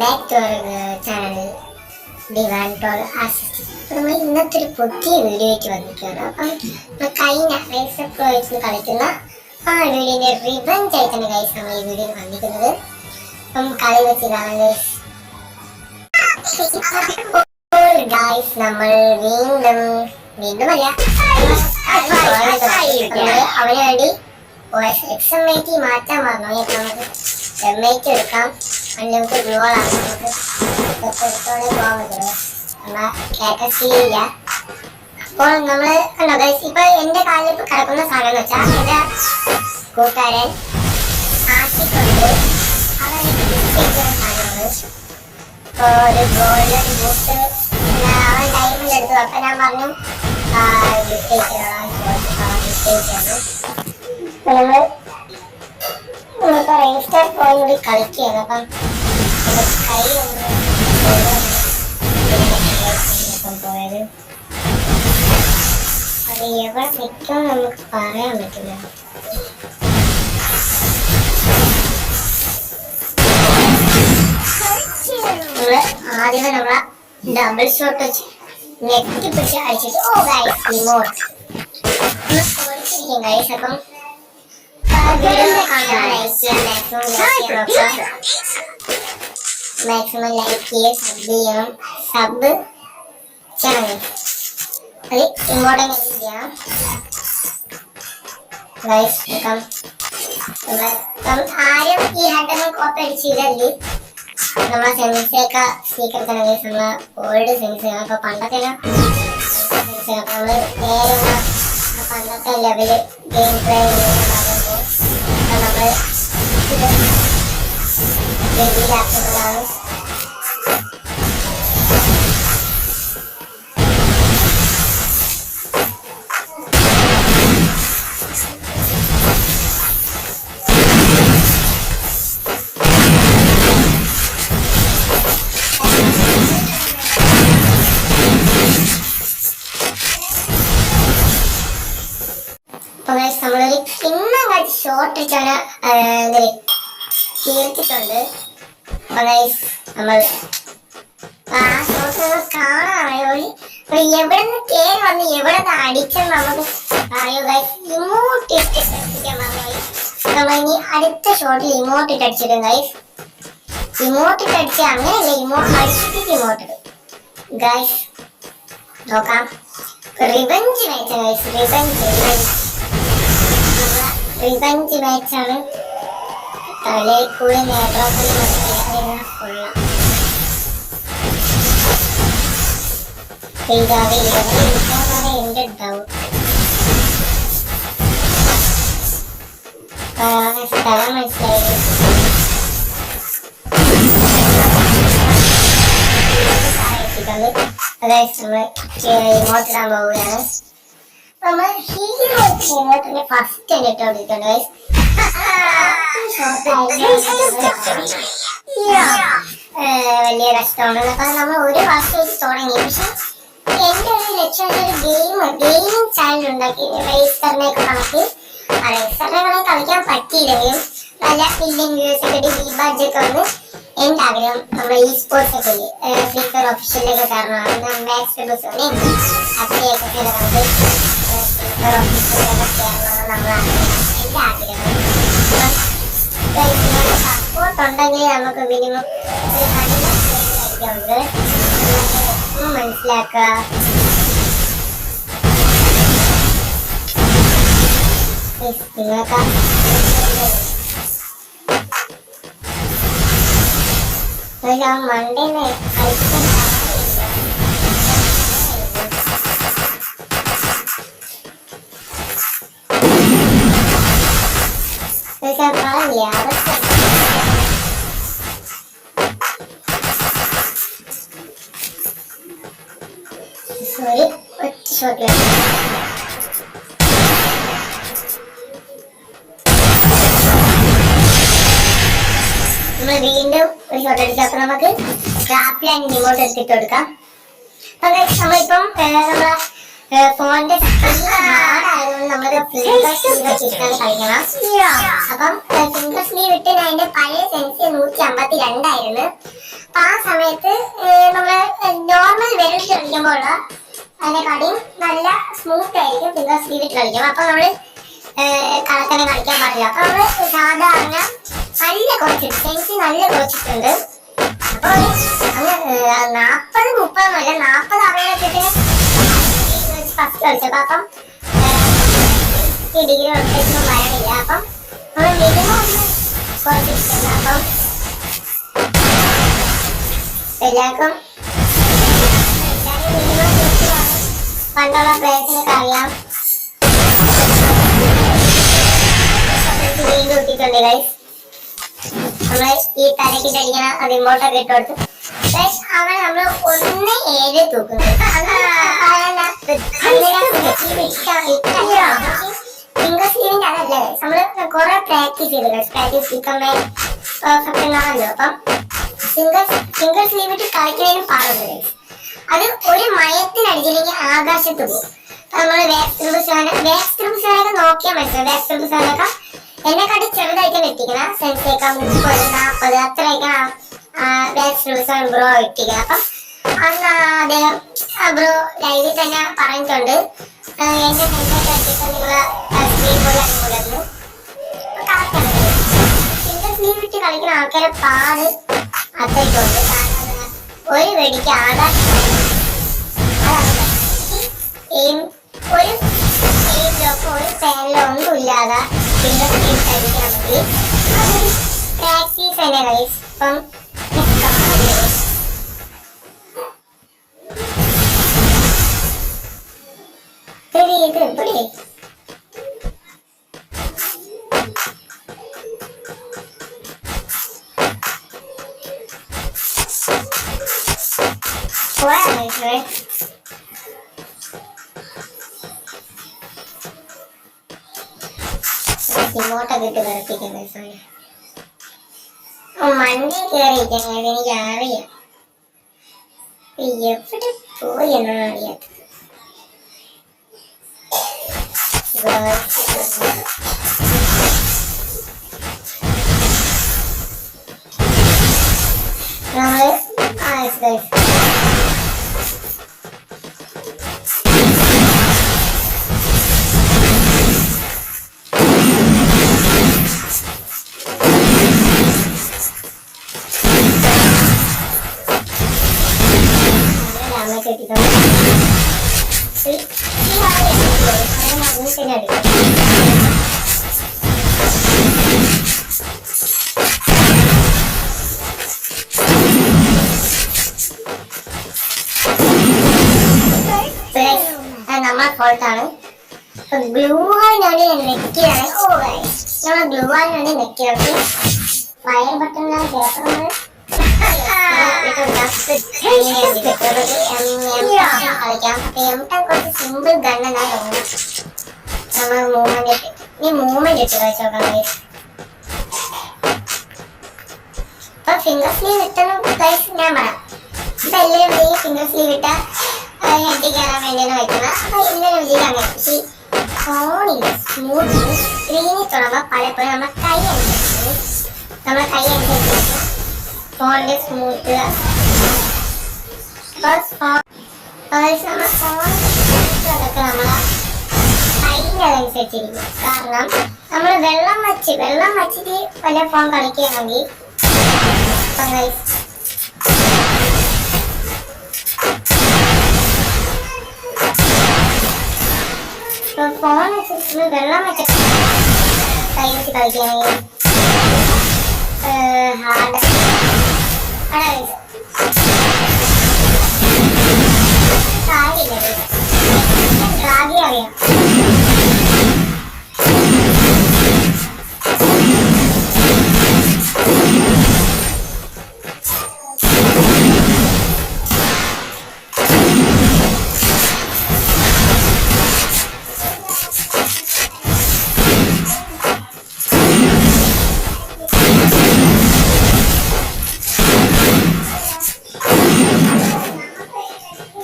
Back to channel ഡിവാൻ ടോൾ ആസിസ്റ്റ്. നമ്മൾ ഇന്നത്തെ ഒരു പുതിയ വീഡിയോയ്ക്ക് വന്നിട്ടുണ്ട് അപ്പം നമ്മൾ കഴിഞ്ഞ റേസർ പ്രോ വെച്ച് കളിക്കുന്ന ആ വീഡിയോന്റെ റിവഞ്ച് ആയിട്ടാണ് ഗൈസ് നമ്മൾ ഈ വീഡിയോയിൽ വന്നിരിക്കുന്നത്. അപ്പം കളി വെച്ച് കാണാൻ ഗൈസ് നമ്മൾ വീണ്ടും വീണ്ടും അല്ല അവന് വേണ്ടി എക്സം മേറ്റി മാറ്റാൻ പറഞ്ഞു നമുക്ക് എം ഐ ടി എടുക്കാം. അല്ലെങ്കിൽ ഗ്ലോളാണ് നമുക്ക് തൊട്ടടുത്തോടെ പോകാൻ പറ്റുള്ളൂ നമ്മളെ കാറ്റസിയില്ല അപ്പോൾ നമ്മൾ കണ്ടോ ഗൈസ് ഇപ്പൊ എന്റെ കാലിൽ ഇപ്പൊ കിടക്കുന്ന സാധനം എന്ന് വെച്ചാൽ എന്റെ കൂട്ടുകാരൻ ആശിക്കൊണ്ട് അവൻ സാധനമാണ്. ഇപ്പൊ ഒരു ഗോൾഡൻ ബൂട്ട് അവൻ ഡയമണ്ട് എടുത്തു അപ്പൊ ഞാൻ പറഞ്ഞു ഗിഫ്റ്റ് ചെയ്യണം ഡിസ്റ്റേറ്റ് ചെയ്യണം നമ്മൾ നമ്മളിപ്പോ സ്റ്റാർ പോയി കൂടി കളിക്കുകയാണ് അപ്പം കൈ പോയത് അത് എവിടെ നിൽക്കും നമുക്ക് പറയാൻ പറ്റില്ല. നമ്മൾ ആദ്യമേ നമ്മളെ ഡബിൾ ഷോട്ട് വെച്ച് നെറ്റ് പിടിച്ച് അടിച്ചിട്ട് ഓ ഗൈസ് റിമോട്ട് ഗൈസ് അപ്പം മാക്സിമം ലൈക്ക് ചെയ്യുക സബ് ചെയ്യണം സബ് ചെയ്യണം അത് ഇങ്ങോട്ടെങ്കിലും ചെയ്യണം ഗൈസ് ഇപ്പം ഇപ്പം ആരും ഈ ഹെഡൊന്നും കോപ്പി അടിച്ചില്ലല്ലേ നമ്മളെ സെമിസൊക്കെ സീക്രട്ട് ഗൈസ് നമ്മളെ ഓൾഡ് സെമിസ് അപ്പൊ പണ്ടത്തെ നമ്മൾ നേരെ പണ്ടത്തെ ലെവൽ ഗെയിം പ്ലേ เลยเด็กดีแบบของเรา ഷോർട്ട് വെച്ചാണ് തീർത്തിട്ടുണ്ട് നമ്മൾ കേറി നമുക്ക് അറിയോ? ഇമോട്ട് അടുത്ത ഇമോട്ട് ഇമോട്ട് ഇമോട്ട് ഇമോട്ട് നോക്കാം. റിവഞ്ച് റിവഞ്ച് മാച്ചാണ് തലയിൽ കൂടി നേത്രത്തിൽ കൊള്ളാം. ഇതാണ് ഇതാണ് എന്റെ ഡൗട്ട് സ്ഥലം മനസ്സിലായി അതായത് നമ്മൾ ഇമോട്ടിടാൻ പോവുകയാണ് നമ്മൾ ഹീറോ ഇമോട്ടിന്റെ ഫസ്റ്റ് ഇട്ടോണ്ടിരിക്കുന്നുണ്ട് ഗൈസ് വലിയ കഷ്ടമാണ്. അപ്പൊ നമ്മൾ ഒരു വർഷം വെച്ച് തുടങ്ങി. പക്ഷെ എന്റെ ഒരു ലക്ഷ്യം ഒരു ഗെയിം ഗെയിമിംഗ് ചാനൽ ഉണ്ടാക്കി. റേസറിനെയൊക്കെ നമുക്ക് റേസറിനെ കളിക്കാൻ പറ്റിയില്ലെങ്കിലും നല്ല മില്യൺ വ്യൂസ് ഒക്കെ ഡീബാഡ്ജ് ഒക്കെ വന്ന് എന്റെ ആഗ്രഹം നമ്മുടെ ഈ സ്പോർട്സ് ഒക്കെ ഫ്രീ ഫയർ ഒഫീഷ്യലിലേക്ക് കയറണം മാക്സ് ചെയ്ത് നമുക്ക് സപ്പോർട്ട് ഉണ്ടെങ്കിൽ നമുക്ക് മിനിമം ഒരു ഹൺഡ്രഡ് മനസ്സിലാക്കുക നിങ്ങൾക്ക് മണ്ടേന്ന് കളിക്കാൻ കളഞ്ഞില്ല ya. സോറി ഒറ്റ ഷോട്ടിൽ നമ്മൾ വീണ്ടും ഒരു ഷോട്ട് അടിച്ചപ്പോൾ നമുക്ക് ക്രാഫ്റ്റ് ആൻഡ് എടുത്തിട്ട് കൊടുക്കാം guys, നമ്മളിപ്പം നമ്മളെ ഫോണിന്റെ നമ്മൾ ഫിംഗർ സ്ലീവ് കളിക്കണം അപ്പം ഫിംഗർ സ്ലീവ് ഇട്ട് ഞാൻ പഴയ സെൻസ് നൂറ്റി അമ്പത്തി രണ്ടായിരുന്നു അപ്പൊ ആ സമയത്ത് നമ്മൾ നോർമൽ വിരൽ കളിക്കുമ്പോൾ അതിനെക്കാട്ടിയും നല്ല സ്മൂത്ത് ആയിരിക്കും. ഫിംഗർ സ്ലീവ് ഇട്ട് കളിക്കും അപ്പൊ നമ്മൾ കളക്കനെ കളിക്കാൻ പാടില്ല. അപ്പൊ നമ്മൾ സാധാരണ നല്ല കുറച്ച് സെൻസ് നല്ല കുറച്ചിട്ടുണ്ട്. അപ്പൊ ഒരു അങ്ങ് നാപ്പത് അറിയാൻ വെച്ചിട്ട് ഫസ്റ്റ് കളിച്ചപ്പോ അപ്പം ഈ ഡിഗ്രി ഉറപ്പിച്ചൊന്നും വരണില്ല അപ്പം നമ്മൾ മിനിമം ഒന്ന് കുറച്ചിട്ടുണ്ട് അപ്പം എല്ലാവർക്കും മിനിമം കുറച്ച് പണ്ടുള്ള പ്ലേസിനൊക്കെ അറിയാം. വീണ്ടും ഇട്ടിട്ടുണ്ട് ഗൈസ് നമ്മൾ ഈ തലക്ക് കഴിക്കണ ഇങ്ങോട്ടൊക്കെ ഇട്ട് കൊടുത്തു. അവൻ നമ്മൾ ഒന്ന് ഏഴ് തൂക്കുന്നത് ഫിംഗർ സ്ലീവിന്റെ അതല്ല. നമ്മൾ കുറെ പ്രാക്ടീസ് ചെയ്തു പ്രാക്ടീസ് ഇക്കമ്മേ പെർഫെക്റ്റ് എന്നാണല്ലോ അപ്പം സിംഗിൾ സിംഗിൾ സ്ലീവ് ഇട്ട് കളിക്കുന്നതിനും പാടുന്നത്. അത് ഒരു മയത്തിനടിച്ചില്ലെങ്കിൽ ആകാശത്ത് പോകും. നമ്മൾ ത്രിപുസാനൊക്കെ നോക്കിയാൽ മനസ്സിലാവും. എന്നെ എന്നെക്കാട്ടി ചെറുതായിട്ട് വെട്ടിക്കണ. സെൻസേക്ക മുപ്പത് നാൽപ്പത് അത്രയൊക്കെ ബാക്ക് ത്രിപുസാൻ ബ്രോ വെട്ടിക്കണം. അപ്പം അന്ന് അദ്ദേഹം ബ്രോ ലൈവിൽ തന്നെ പറഞ്ഞിട്ടുണ്ട്. എന്റെ സെൻസേക്ക വെട്ടിയിട്ട് നിങ്ങൾ സ്ക്രീൻ പോലെ അനുകൂലത്തിന് സിംഗിൾ സ്ലീവ് ഇട്ട് കളിക്കുന്ന ആൾക്കാരെ പാട് അത്രയ്ക്കുണ്ട്. കാരണം ഒരു വെടിക്ക് എയിം ഒരു എയിമിലൊക്കെ ഒരു പാനിലോ ഒന്നും ഇല്ലാതെ ഫിംഗർ സ്ലീവ് കഴിക്കണമെങ്കിൽ അതൊരു പ്രാക്ടീസ് തന്നെ ഗൈസ് ഇപ്പം ഇത് എവിടെ പോയാ ഇങ്ങോട്ടൊക്കെ ഇട്ട് കിടപ്പിക്കുന്ന സാധനം. ഓ മണ്ടി കയറിയിരിക്കാൻ എനിക്ക് അറിയാം എവിടെ പോയി എന്നാണ് നമ്മൾ ആ ഗൈസ് അത് നമ്മളെ ഫോൾട്ടാണ് ഗ്ലൂ ആയിനാണ് നെക്കിയാണ് ഓ ആയി ഗ്ലൂ ആയിനാണ് നെക്കിയാണ് ഫയർ ബട്ടണിലാണ് പേപ്പർ സിമ്പിൾ ഗണ്ണനാണ് തോന്നുന്നു നമ്മൾ മൂവ്മെന്റ് ഇനി മൂവ്മെന്റ് ഇട്ട് കളിച്ചോക്കാം guys. അപ്പൊ ഫിംഗർ സ്ലീവ് ഇട്ടെന്ന് ഗൈസ് ഞാൻ പറയാം. അപ്പൊ എല്ലാവരും ഈ ഫിംഗർ സ്ലീവ് ഇട്ട ഹെഡ് കയറാൻ വേണ്ടിയാണ് വയ്ക്കുന്നത് അപ്പൊ എല്ലാവരും വിജയിക്കാൻ പക്ഷേ ഫോണിൽ സ്മൂത്തിൽ സ്ക്രീനിൽ തുടങ്ങുമ്പോൾ പലപ്പോഴും നമ്മുടെ കൈ അനുസരിച്ച് നമ്മുടെ കൈ അനുസരിച്ച് ഫോണിന്റെ സ്മൂത്ത് ഫോൺ അതൊക്കെ നമ്മളെ കൈന്റെ അതനുസരിച്ചിരിക്കും കാരണം നമ്മൾ വെള്ളം വച്ച് വെള്ളം വച്ചിട്ട് വല്ല ഫോൺ കളിക്കുകയാണെങ്കിൽ ഫോൺ വെച്ചിട്ട് വെള്ളം വെച്ചിട്ട് കൈ വെച്ച് കളിക്കുകയാണെങ്കിൽ ഹാർഡ് അതെ കാര്യമില്ല ആദ്യം അറിയാം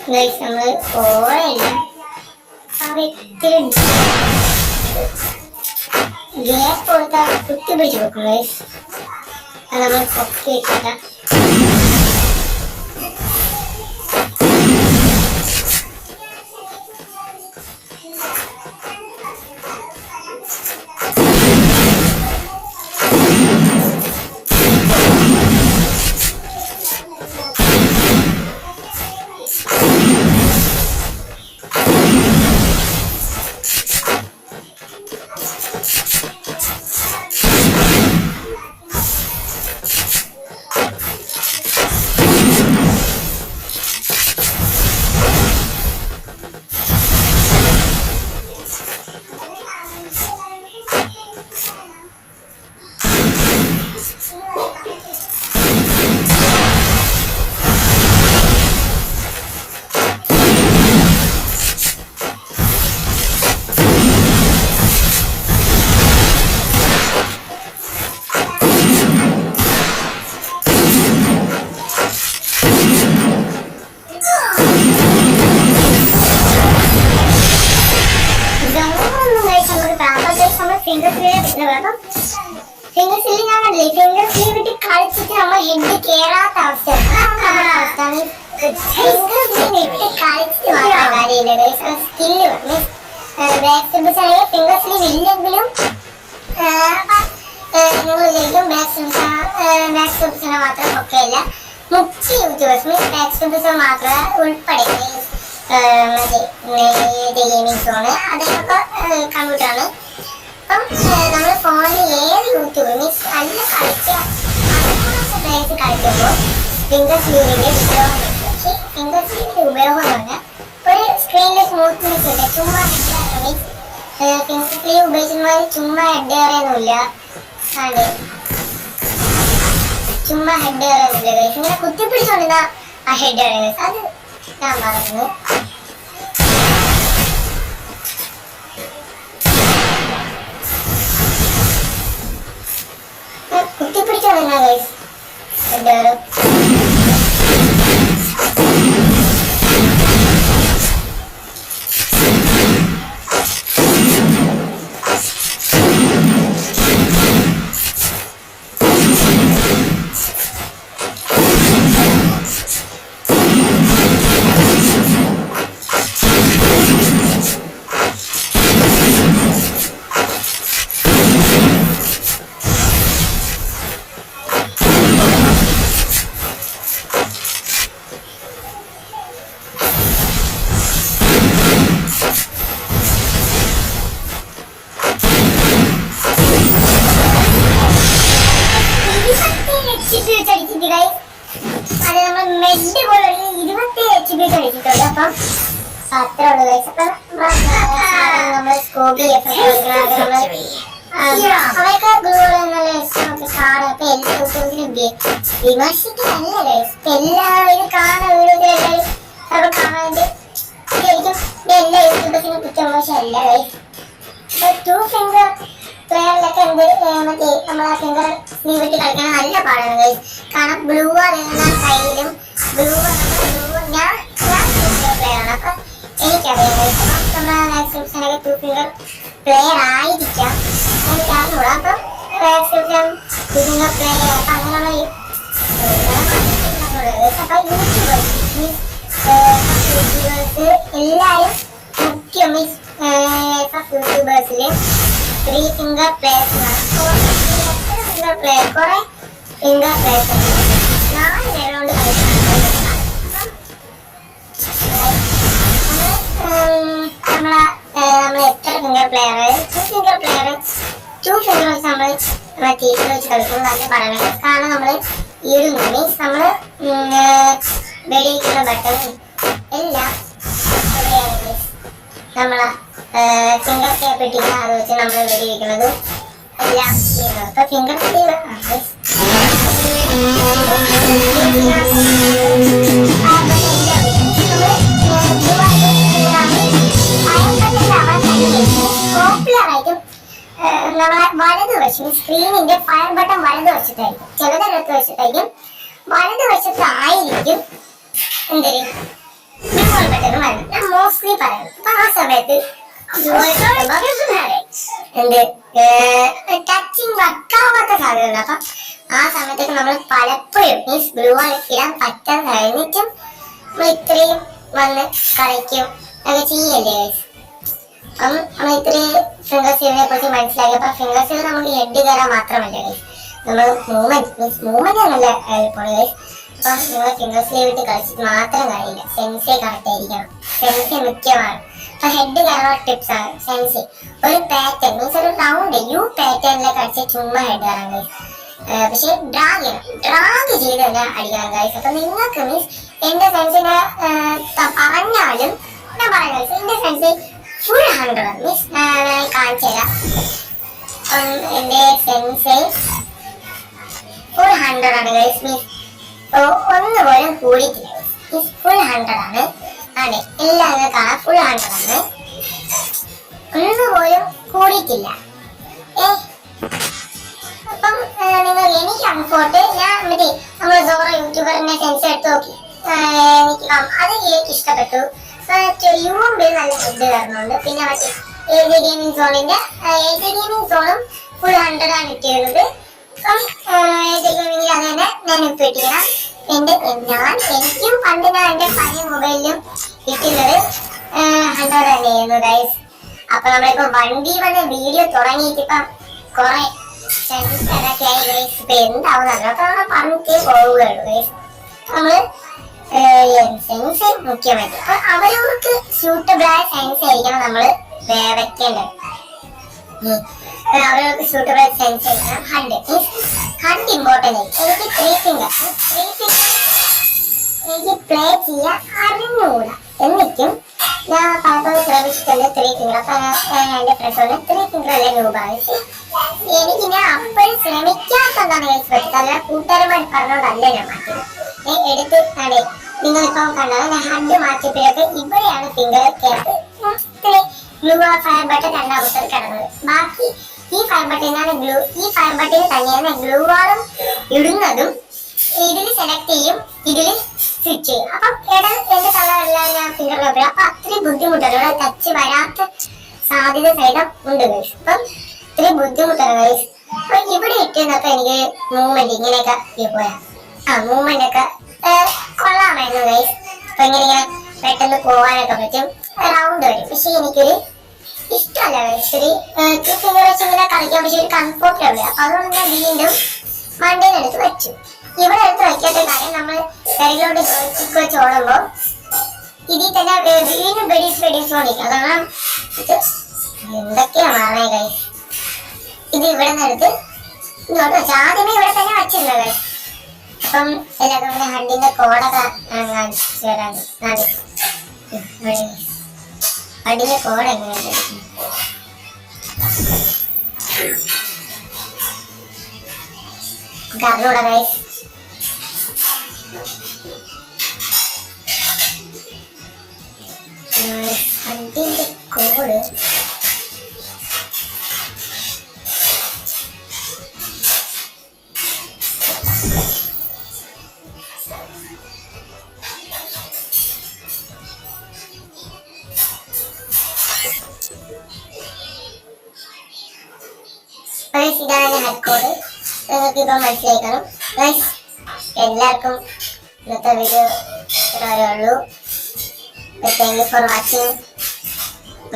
ഗൈസ് നമ്മൾ ഓരല്ല ആ ഭാഗത്തിലുണ്ട് ഗ്യാപ്പ് കൊടുത്താണ് കുത്തി പിടിച്ച് വെക്കുന്നത് അത് നമ്മൾ പൊക്കി വെച്ചിട്ടാണ് ഫിംഗർ സ്ലീവ് അപ്പം ഫിംഗർ സ്ലീവ് ഞാൻ കണ്ടില്ലേ? ഫിംഗർ സ്ലീവ് ഇട്ട് കളിച്ചിട്ട് നമ്മൾ ഹെഡ് കേറാത്ത അവസ്ഥ. അവസ്ഥ. ഫിംഗർ സ്ലീവ് ഇട്ട് കളിച്ചിട്ട് മാത്രം കാര്യമില്ല സ്കില്ല് ബാക്ക് സ്റ്റെപ്സ് ആണെങ്കിൽ ഫിംഗർ സ്ലീവ് ഇല്ലെങ്കിലും നിങ്ങൾ വിചാരിക്കും ബാക്ക് സ്റ്റെപ്സ് ബാക്ക് സ്റ്റെപ്സിനെ മാത്രം ഒക്കെ അല്ല മുഖ്യ യൂട്യൂബേഴ്സ് മീൻസ് ബാക്ക് സ്റ്റെപ്സ് മാത്രം ഉൾപ്പെടെ മറ്റേ ഗെയിമിംഗ് സോണ് അതൊക്കെ കമ്പ്യൂട്ടറാണ് അപ്പം നമ്മൾ ഫോണിൽ ഏത് യൂട്യൂബ് മീൻസ് നല്ല കളിക്കുക പ്ലേസ് കളിക്കുമ്പോൾ ഫിംഗർ സ്ലീവിന്റെ ഉപയോഗം പക്ഷേ ഫിംഗർ സ്ലീവിന്റെ ഉപയോഗം എന്ന് പറഞ്ഞാൽ ഒരു സ്ക്രീനിൽ സ്മൂത്ത്നെസ് ഉണ്ട്. ചുമ്മാ മീൻസ് ഫിംഗർ സ്ലീവ് ഉപയോഗിക്കുമ്പോൾ ചുമ്മാ ഹെഡ് കയറിയൊന്നുമില്ല അതെ. ചുമ്മാ ഹെഡ് കയറിയൊന്നുമില്ല. ഇങ്ങനെ കുത്തിപ്പിടിച്ചോണ്ടിരുന്ന ആ ഹെഡ് അത് ഞാൻ പറഞ്ഞു കുത്തിപ്പിടിച്ചോണ്ടിരുന്ന ഗൈസ് കയറും അവർക്ക് ഗ്ലൂകൾ എന്നുള്ള ഇഷ്ടമൊക്കെ കാണും അപ്പൊ എല്ലാ ദിവസത്തിലും വിമർശിക്കാനല്ല ഗൈസ് എല്ലാവരും കാണാൻ വീഡിയോയിലെല്ലാവരും അപ്പൊ കാണാണ്ട് ശരിക്കും എല്ലാ യൂട്യൂബേഴ്സിനും കുറ്റം മോശമല്ല ഗൈസ് ടു ഫിംഗർ പ്ലെയറിലൊക്കെ എന്ത് മറ്റേ നമ്മളെ ഫിംഗർ സ്ലീവ് ഇട്ട് കളിക്കാൻ നല്ല പാടാണ് guys. കാരണം ബ്ലൂ അറിയുന്ന കയ്യിലും ബ്ലൂ ബ്ലൂ ഞാൻ ഞാൻ പ്ലെയർ ആണ് അപ്പൊ എനിക്കറിയാം നമ്മുടെ മാക്സിമം ടു ഫിംഗർ പ്ലെയർ ആയിരിക്കാം എനിക്ക് അറിഞ്ഞൂടാ അപ്പം മാക്സിമം ടു ഫിംഗർ പ്ലെയർ അപ്പൊ അങ്ങനെയുള്ള അപ്പൊ യൂട്യൂബേഴ്സ് എല്ലാവരും മുഖ്യം means യൂട്യൂബേഴ്സിൽ three finger place finger place കുറെ ഫിംഗർ പ്ലേസ് നമ്മൾ എത്ര finger player two finger player two finger നമ്മൾ നമ്മളെ ടീച്ചർ വെച്ച് നല്ല പഠനം കാരണം നമ്മൾ ഒരു മീൻസ് നമ്മൾ വെടിവെക്കുന്ന ബട്ടണും എല്ലാം? നമ്മളെ ഫിംഗർ ടേപ്പ് ഇട്ടിട്ട് അത് വെച്ച് നമ്മൾ വെടിവെക്കുന്നത് എല്ലാം ചെയ്യുന്നത്. അപ്പൊ ഫിംഗർ സ്ലീവ് വലതുവശം സ്ക്രീനിന്റെ ഫയർ ബട്ടൺ വലതുവശത്തായിരിക്കും. ചിലത് ഇടതുവശത്തായിരിക്കും വലതുവശത്തായിരിക്കും. എന്തൊരു ഡ്യുവൽ ബട്ടൺ വരുന്നത് ഞാൻ മോസ്റ്റ്ലി പറയുന്നത് അപ്പൊ ആ സമയത്ത് എന്ത്? ടച്ചിങ് വെക്കാവാത്ത സാധ്യതയുണ്ട് അപ്പൊ ആ സമയത്തൊക്കെ നമ്മൾ പലപ്പോഴും മീൻസ് ഗ്ലൂ ഇടാൻ പറ്റാതെ കഴിഞ്ഞിട്ടും നമ്മൾ ഇത്രയും വന്ന് കളിക്കും. ഒക്കെ ചെയ്യല്ലേ? അപ്പം നമ്മൾ ഇത്രയും ഫിംഗർ സീലിനെ കുറിച്ച് മനസ്സിലാക്കിയപ്പോൾ ഫിംഗർ സീൽ നമുക്ക് ഹെഡ് കയറാൻ മാത്രമല്ല guys. നമ്മൾ മൂവ്മെന്റ് മീൻസ് മൂവ്മെന്റ് നല്ല എളുപ്പമാണ് guys. അപ്പം നിങ്ങൾ ഫിംഗർ സീൽ വിട്ട് കളിച്ചിട്ട് മാത്രം കഴിയില്ല സെൻസേ കറക്റ്റ് ആയിരിക്കണം സെൻസേ മുഖ്യമാണ് അപ്പൊ ഹെഡ് കയറാനുള്ള ടിപ്സ് ആണ് സെൻസി ഒരു പാറ്റേൺ മീൻസ് ഒരു റൗണ്ട് യു പാറ്റേണിലെ കളിച്ച് ചുമ്മാ ഹെഡ് കയറാൻ. ഏർ പക്ഷെ ഡ്രാഗ് ഡ്രാഗ് ചെയ്ത് തന്നെ അടിക്കണം ഗൈസ് അപ്പൊ നിങ്ങൾക്ക് മീൻസ് എന്റെ സെൻസിനെ പറഞ്ഞാലും ഞാൻ പറയാം guys, എന്റെ സെൻസ് ഫുൾ ഹൺഡ്രഡ് മീൻസ് കാണിച്ചു തരാം ഉം, എന്റെ സെൻസ് ഫുൾ ഹൺഡ്രഡ് ആണ്. ഗൈസ് മീൻസ് ഒന്ന് പോലും കൂടിയിട്ടില്ല മീൻസ് ഫുൾ ഹൺഡ്രഡ് ആണ്. അതെ എല്ലാം കാണാം ഫുൾ ഹൺഡ്രഡ് ആണ്. ഒന്ന് പോലും കൂടിയിട്ടില്ല ഏ അപ്പം നിങ്ങൾ എനിക്ക് കംഫോർട്ട് ഞാൻ മറ്റേ നമ്മൾ സോറ യൂട്യൂബറിന്റെ സെൻസ് എടുത്ത് നോക്കി എനിക്ക് അത് എനിക്ക് ഇഷ്ടപ്പെട്ടു യുവും നല്ല ഹെഡ് തരുന്നുണ്ട് പിന്നെ മറ്റേ ഏജ് ഗെയിമിംഗ് സോണിന്റെ ഏജ് ഗെയിമിംഗ് സോണും ഫുൾ ഹൺഡ്രഡ് ആണ് ഇട്ടിരുന്നത് അപ്പം ഏജ് ഗെയിമിംഗ് അത് തന്നെ ഞാൻ ഇപ്പൊ ഇട്ടിരിക്കണം എന്റെ ഞാൻ എനിക്കും പണ്ട് ഞാൻ എന്റെ പഴയ മൊബൈലിലും ഇട്ടുന്നത് ഹൺഡ്രഡ് തന്നെയായിരുന്നു ഗൈസ് അപ്പൊ നമ്മളിപ്പോ വണ്ടി വന്ന് വീഡിയോ തുടങ്ങിയിട്ട് ഇപ്പം കുറെ സെൻസറൊക്കെ ആയി ഗൈസ് ഇപ്പൊ എന്താവും അതൊക്കെ നമ്മൾ പറഞ്ഞിട്ടേ പോവുകയുള്ളൂ ഗൈസ് നമ്മൾ സെൻസ് മുഖ്യമായിട്ട് അപ്പൊ അവരവർക്ക് സ്യൂട്ടബിൾ ആയ സെൻസ് ആയിരിക്കണം നമ്മൾ വേ- വെക്കേണ്ടത് അവരവർക്ക് സ്യൂട്ടബിൾ ആയ സെൻസ് ആയിരിക്കണം. ഹണ്ട് ഹണ്ട് ഇമ്പോർട്ടന്റ് ആയിരിക്കും എനിക്ക് ത്രീ ഫിംഗർ ത്രീ ഫിംഗർ എനിക്ക് പ്ലേ ചെയ്യാൻ അറിഞ്ഞുകൂടാ എന്നിട്ടും ഞാൻ പലപ്പോഴും ശ്രമിച്ചിട്ടുണ്ട് ത്രീ ഫിംഗർ അപ്പൊ എന്റെ ഫ്രണ്ട്സോട് ത്രീ ഫിംഗർ അല്ലേ രൂപാവിച്ച് എനിക്ക് ഞാൻ അപ്പോഴും ശ്രമിക്കാത്തതാണ് കേസ് പറ്റത് അല്ല കൂട്ടുകാരന്മാർ പറഞ്ഞോണ്ടല്ല ഞാൻ മാറ്റിയത്. എടുത്ത് അതെ നിങ്ങളിപ്പം കണ്ടത് ഹഡ് മാറ്റിയപ്പോഴൊക്കെ ഇവിടെയാണ് ഫിംഗർ കേട്ട് ബ്ലൂ ആ ഫയർ ബട്ടൺ രണ്ടാമത്തെ കിടന്നത്. ബാക്കി ഈ ഫയർ ബട്ടണിനാണ് ഗ്ലൂ ഈ ഫയർ ബട്ടണിൽ തന്നെയാണ് ഗ്ലൂ വാളും ഇടുന്നതും ഇതിൽ സെലക്ട് ചെയ്യും ഇതിൽ സ്വിച്ച് ചെയ്യും. അപ്പം ഇട എന്റെ കളറല്ല ഞാൻ ഫിംഗർ നോക്കുക അപ്പൊ അത്രയും ബുദ്ധിമുട്ടാണ് ഇവിടെ ടച്ച് വരാത്ത സാധ്യത സൈഡം ഉണ്ട് ഗൈസ് അപ്പം ഇത്രയും ബുദ്ധിമുട്ടാണ് ഗൈസ് അപ്പൊ ഇവിടെ ഇട്ടിരുന്നപ്പോ എനിക്ക് മൂവ്മെന്റ് ഇങ്ങനെയൊക്കെ പോയാ ആ മൂവ്മെന്റ് ഒക്കെ കൊള്ളാമായിരുന്നു ഗൈസ് അപ്പൊ ഇങ്ങനെ ഇങ്ങനെ പെട്ടെന്ന് പോവാനൊക്കെ പറ്റും. റൗണ്ട് വരും. പക്ഷെ എനിക്കൊരു ഇഷ്ടമല്ല ഗൈസ് ഒരു ഇങ്ങനെ കളിക്കാൻ പക്ഷെ ഒരു കംഫോർട്ട് ഉള്ളു അപ്പൊ അതുകൊണ്ട് ഞാൻ വീണ്ടും മണ്ടയിൽ എടുത്ത് വെച്ചു. ഇവിടെ എടുത്ത് വയ്ക്കാത്ത കാര്യം നമ്മൾ പെരയിലോട്ട് ജോയിസ്റ്റിക്ക് വെച്ച് ഇതിൽ തന്നെ വീണ്ടും ബെഡീസ് ബെഡീസ് ഓടിക്കും ഇത്. എന്തൊക്കെയാ മാറണേ ഇത് ഇവിടെ നിന്ന് എടുത്ത് ആദ്യമേ ഇവിടെ തന്നെ വെച്ചിരുന്നത് അപ്പം എല്ലാവർക്കും ഹണ്ടിന്റെ കോടൊക്കെ കാണിച്ചു തരാൻ ഹണ്ടിന്റെ കോട എങ്ങനെയാണ് അറിഞ്ഞൂടാ ഗൈസ് ഹണ്ടിന്റെ കോഡ് ഇപ്പം മനസ്സിലാക്കണം എല്ലാവർക്കും ഇന്നത്തെ വീഡിയോ ഇത്രേ ഉള്ളൂ. താങ്ക് യു ഫോർ വാച്ചിങ്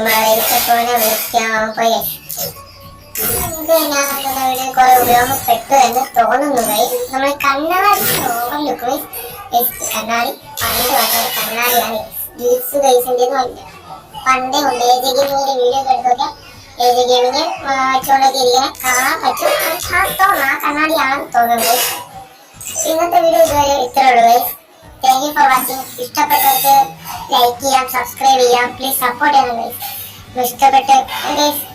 വെയിറ്റപ്പോനെ വിളിക്കാൻ പോയി നമുക്ക് ഇന്നത്തെ വീഡിയോ കുറെ ഉപയോഗപ്പെട്ടു എന്ന് തോന്നുന്നു നമ്മൾ കണ്ണാടി ഓവർ കണ്ണാടി. പണ്ട് വന്ന ഒരു കണ്ണാടിയാണ് ഗീസ് ഗൈസിന്റെ പണ്ടേ ഉണ്ട് ഏതെങ്കിലും വീഡിയോ എടുത്തൊക്കെ വെച്ചുകൊണ്ടൊക്കെ ഇരിക്കുന്ന കാണാൻ പറ്റും. ആ കണ്ണാടിയാണെന്ന് തോന്നുന്നത് ഇന്നത്തെ വീഡിയോ ഇതുവരെ ഇത്രേ ഉള്ളൂ താങ്ക് യു ഫോർ വാച്ചിങ് ഇഷ്ടപ്പെട്ടവർക്ക് ലൈക്ക് ചെയ്യാം സബ്സ്ക്രൈബ് ചെയ്യാം. പ്ലീസ് സപ്പോർട്ട് ചെയ്യണം ഇഷ്ടപ്പെട്ട്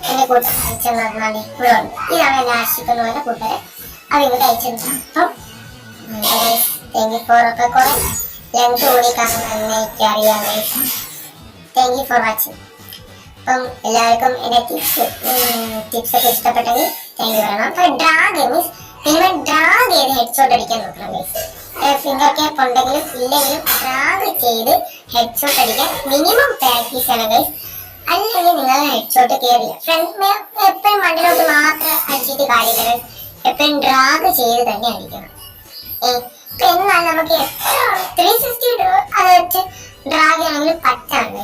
എന്റെ കൂട്ടർ അയച്ചു തന്നാൽ ഇവിടെ ഇതാണ് എന്നെ ആശിക്കുന്ന പോലെ കൂട്ടരെ അത് ഇങ്ങോട്ട് അയച്ചു തന്നു. അപ്പം താങ്ക് യു ഫോർ ഒക്കെ കുറെ ലെങ്ത് കൂടി കാണുന്ന എനിക്ക് അറിയാം താങ്ക് യു ഫോർ വാച്ചിങ് അപ്പം എല്ലാവർക്കും എന്റെ ടിപ്സ് ടിപ്സ് ഒക്കെ ഇഷ്ടപ്പെട്ടെങ്കിൽ താങ്ക് യു പറയണം. അപ്പൊ ഡ്രാഗ് മീൻസ് നിങ്ങൾ ഡ്രാഗ് ചെയ്ത് ഹെഡ് അടിക്കാൻ നോക്കണം ഗൈസ് ഫിംഗർ ക്യാപ്പ് ഉണ്ടെങ്കിലും ഇല്ലെങ്കിലും ഡ്രാഗ് ചെയ്ത് ഹെഡ് ഷോട്ട് അടിക്കാൻ മിനിമം പ്രാക്ടീസ് ആണ് ഗൈസ് അല്ലെങ്കിൽ നിങ്ങൾ ഹെഡ്ഷോട്ട് കയറില്ല. ഫ്രണ്ട് എപ്പോഴും മണ്ടിലോട്ട് മാത്രം അടിച്ചിട്ട് കാര്യമില്ല എപ്പോഴും ഡ്രാഗ് ചെയ്ത് തന്നെ അടിക്കണം. എന്നാൽ നമുക്ക് എത്ര ത്രീ സിക്സ്റ്റി അത് വെച്ച് ഡ്രാഗ് ആണെങ്കിലും പറ്റാണ്